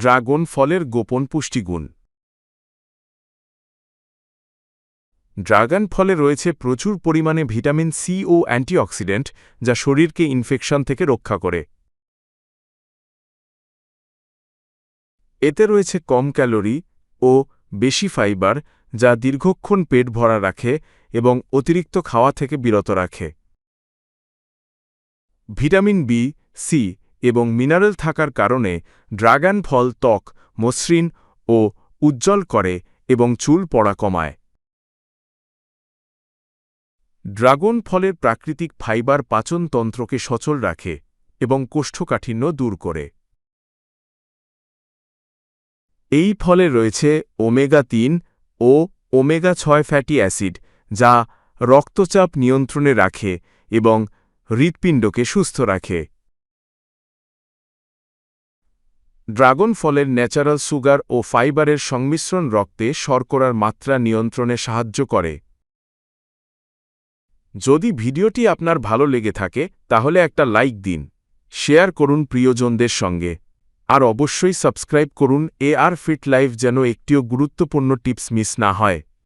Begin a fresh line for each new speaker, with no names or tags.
Dragon ফলের গোপন পুষ্টিগুণ। ড্রাগন ফলে রয়েছে প্রচুর পরিমাণে ভিটামিন সি ও অ্যান্টিঅক্সিডেন্ট, যা শরীরকে ইনফেকশন থেকে রক্ষা করে। এতে রয়েছে কম ক্যালোরি ও বেশি ফাইবার, যা দীর্ঘক্ষণ পেট ভরা রাখে এবং অতিরিক্ত খাওয়া থেকে বিরত রাখে। ভিটামিন বি, সি এবং মিনারেল থাকার কারণে ড্রাগন ফল ত্বক, মসৃণ ও উজ্জ্বল করে এবং চুল পড়া কমায়। ড্রাগন ফলের প্রাকৃতিক ফাইবার পাচনতন্ত্রকে সচল রাখে এবং কোষ্ঠকাঠিন্য দূর করে। এই ফলে রয়েছে ওমেগা তিন ও ওমেগা ছয় ফ্যাটি অ্যাসিড, যা রক্তচাপ নিয়ন্ত্রণে রাখে এবং হৃৎপিণ্ডকে সুস্থ রাখে। ড্রাগন ফলের ন্যাচারাল সুগার ও ফাইবারের সংমিশ্রণ রক্তে শর্করার মাত্রা নিয়ন্ত্রণে সাহায্য করে। যদি ভিডিওটি আপনার ভালো লেগে থাকে, তাহলে একটা লাইক দিন, শেয়ার করুন প্রিয়জনদের সঙ্গে, আর অবশ্যই সাবস্ক্রাইব করুন এ আর ফিট লাইফ যেন একটিও গুরুত্বপূর্ণ টিপস মিস না হয়।